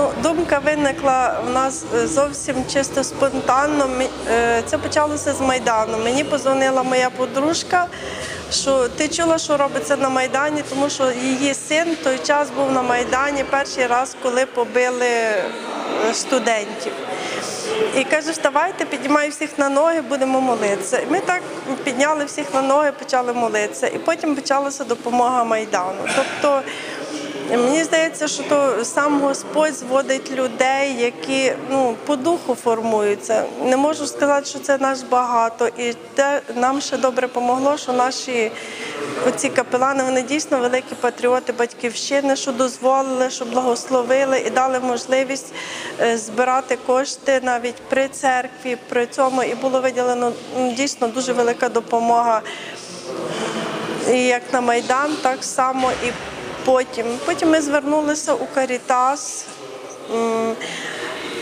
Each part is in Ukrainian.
Ну, думка виникла в нас е, зовсім чисто спонтанно. Е, Це почалося з Майдану. Мені позвонила моя подружка, що ти чула, що робиться на Майдані, тому що її син той час був на Майдані перший раз, коли побили е, студентів. І каже, вставайте, піднімай всіх на ноги, будемо молитися. І ми так підняли всіх на ноги, почали молитися. І потім почалася допомога Майдану. Тобто Мені здається, що то сам Господь зводить людей, які ну по духу формуються. Не можу сказати, що це нас багато, і те нам ще добре помогло, що наші оці капелани вони дійсно великі патріоти батьківщини, що дозволили, що благословили і дали можливість е, збирати кошти навіть при церкві. При цьому і було виділено ну, дійсно дуже велика допомога і як на Майдан, так само і потім. Потім ми звернулися у Карітас.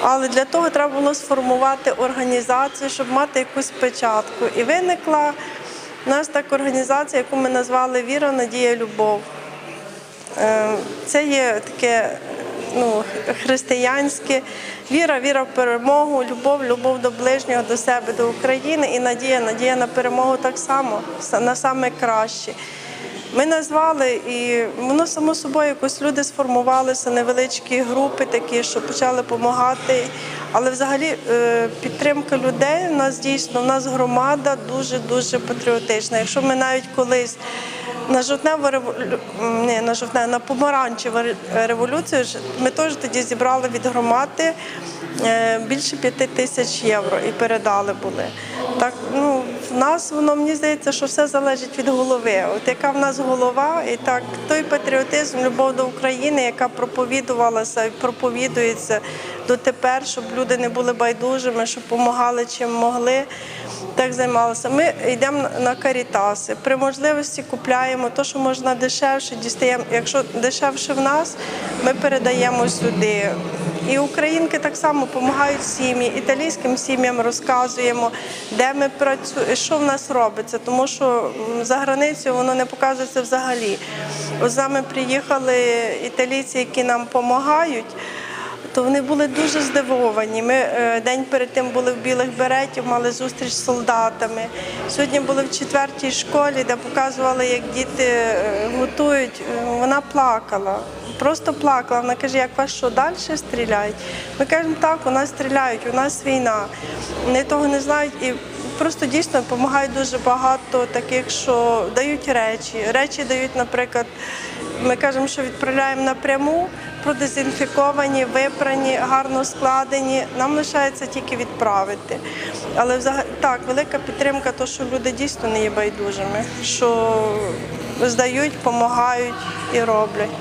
Але для того треба було сформувати організацію, щоб мати якусь печатку. І виникла у нас так організація, яку ми назвали Віра, Надія, Любов. Е, Це є таке ну, християнське віра, віра в перемогу, любов, любов до ближнього, до себе, до України і надія, надія на перемогу так само, на саме краще. Ми назвали і воно само собою якось люди сформувалися, невеличкі групи такі, що почали допомагати. Але взагалі е, підтримка людей у нас дійсно, у нас громада дуже-дуже патріотична. Якщо ми навіть колись на жовтневу. Ні, на жовтне, на помаранчеву революцію ми теж тоді зібрали від громади е, більше п'яти тисяч євро і передали були. Так, ну, в нас воно мені здається, що все залежить від голови. От яка в нас голова, і так той патріотизм, любов до України, яка проповідувалася і проповідується дотепер, щоб люди не були байдужими, щоб допомагали чим могли. Так займалися. Ми йдемо на карітаси. При можливості купляємо те, що можна дешевше, дістаємо. Якщо дешевше в нас, ми передаємо сюди. І українки так само допомагають сім'ї, італійським сім'ям розказуємо, де ми працюємо, що в нас робиться, тому що за границею воно не показується взагалі. З нами приїхали італійці, які нам допомагають. То вони були дуже здивовані. Ми е, день перед тим були в білих беретів, мали зустріч з солдатами. Сьогодні були в четвертій школі, де показували, як діти е, готують. Е, Вона плакала, просто плакала. Вона каже, як вас що далі стріляють? Ми кажемо, так, у нас стріляють, у нас війна. Вони того не знають і. Просто дійсно допомагають дуже багато таких, що дають речі. Речі дають, наприклад, ми кажемо, що відправляємо напряму, продезінфіковані, випрані, гарно складені. Нам лишається тільки відправити. Але взагалі так, велика підтримка, то що люди дійсно не є байдужими, що здають, допомагають і роблять.